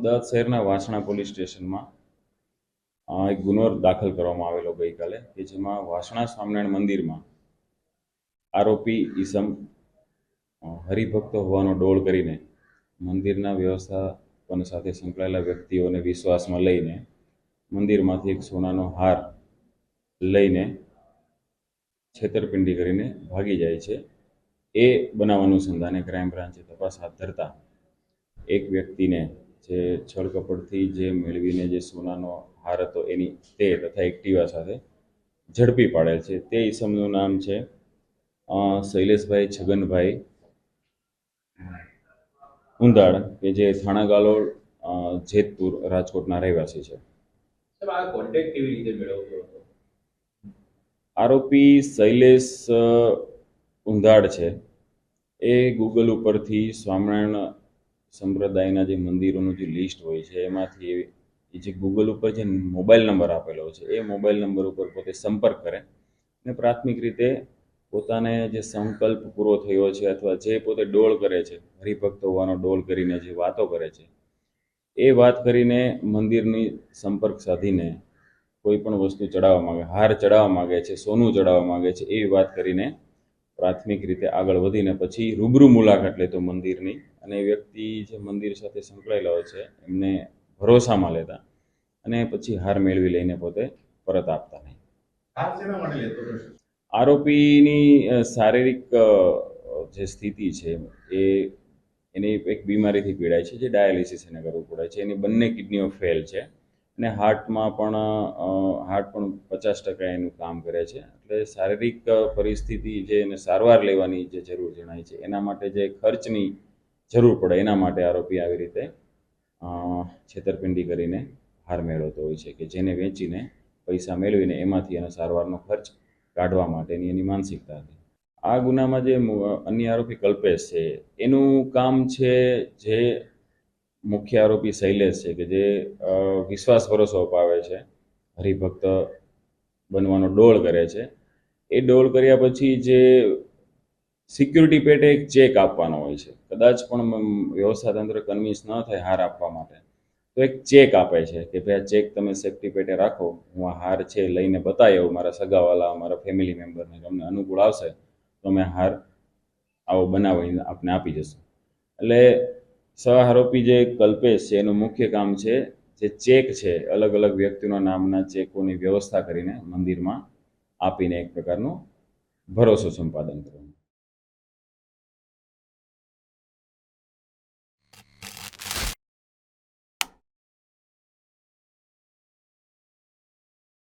અમદાવાદ શહેરના વાસણા પોલીસ સ્ટેશનમાં એક ગુનો દાખલ કરવામાં આવેલો ગઈકાલે, કે જેમાં વાસણા સ્વામિનારાયણ મંદિરમાં આરોપી ઈસમ હરિભક્ત હોવાનો ડોળ કરીને મંદિરના વ્યવસ્થાપન સાથે સંકળાયેલા વ્યક્તિઓને વિશ્વાસમાં લઈને મંદિરમાંથી એક સોનાનો હાર લઈને છેતરપિંડી કરીને ભાગી જાય છે. એ બનાવ અનુસંધાને ક્રાઇમ બ્રાન્ચે તપાસ હાથ ધરતા એક વ્યક્તિને જે છળકપટથી જે મેળવીને જે સોનાનો હાર હતો એની તે તથા એક્ટિવા સાથે ઝડપી પાડેલ છે. તે ઈસમનું નામ છે શૈલેષભાઈ છગનભાઈ ઉંદાડ કે જે થાણા ગાલોડ જેતપુર રાજકોટના રહેવાસી છે. આરોપી શૈલેષ ઉંધાડ છે. એ ગૂગલ ઉપરથી સ્વામિનારાયણ સંપ્રદાયના જે મંદિરોનું જે લિસ્ટ હોય છે, એમાંથી એ- જે ગૂગલ ઉપર જે મોબાઈલ નંબર આપેલો છે, એ મોબાઈલ નંબર ઉપર પોતે સંપર્ક કરે અને પ્રાથમિક રીતે પોતાને જે સંકલ્પ પૂરો થયો છે અથવા જે પોતે ડોળ કરે છે, હરિભક્ત હોવાનો ડોળ કરીને જે વાતો કરે છે, એ વાત કરીને મંદિરની સંપર્ક સાધીને કોઈ પણ વસ્તુ ચડાવવા માગે, હાર ચડાવવા માગે છે, સોનું ચડાવવા માગે છે, એવી વાત કરીને પ્રાથમિક રીતે આગળ વધીને પછી રૂબરૂ મુલાકાત લેતો મંદિરની અને એ વ્યક્તિ જે મંદિર સાથે સંકળાયેલા હોય છે એમને ભરોસામાં લેતા અને પછી હાર મેળવી લઈને પોતે પરત આપતા નહીં. આરોપીની શારીરિક જે સ્થિતિ છે એ એની એક બીમારીથી પીડાય છે જે ડાયાલિસિસ એને કરવું પડે છે. એની બંને કિડનીઓ ફેલ છે અને હાર્ટમાં પણ હાર્ટ પણ પચાસ ટકા એનું કામ કરે છે. એટલે શારીરિક પરિસ્થિતિ જે એને સારવાર લેવાની જે જરૂર જણાય છે એના માટે જે ખર્ચની જરૂર પડે. એના માટે આરોપી આવી રીતે છેતરપિંડી કરીને હાર મેળવતો હોય છે કે જેને વેચીને પૈસા મેળવીને એમાંથી એનો સારવારનો ખર્ચ કાઢવા માટેની એની માનસિકતા હતી. આ ગુનામાં જે અન્ય આરોપી કલ્પેશ છે, એનું કામ છે જે મુખ્ય આરોપી શૈલેષ છે કે જે વિશ્વાસ ભરોસો અપાવે છે, હરિભક્ત બનવાનો ડોળ કરે છે. એ ડોળ કર્યા પછી જે સિક્યુરિટી પેટે એક ચેક આપવાનો હોય છે. કદાચ પણ વ્યવસ્થા તંત્ર કન્વિન્સ ન થાય હાર આપવા માટે, તો એક ચેક આપે છે કે ભાઈ આ ચેક તમે સેફટી પેટે રાખો, હું આ હાર છે લઈને બતાવ્યો મારા સગાવાલા, મારા ફેમિલી મેમ્બરને તમને અનુકૂળ આવશે, તો અમે હાર આવો બનાવીને આપને આપી જશું. એટલે સહ આરોપી જે કલ્પેશ છે, એનું મુખ્ય કામ છે, જે ચેક છે, અલગ અલગ વ્યક્તિઓના નામના ચેકોની વ્યવસ્થા કરીને મંદિરમાં આપીને એક પ્રકારનો ભરોસો સંપાદન કરવાનો.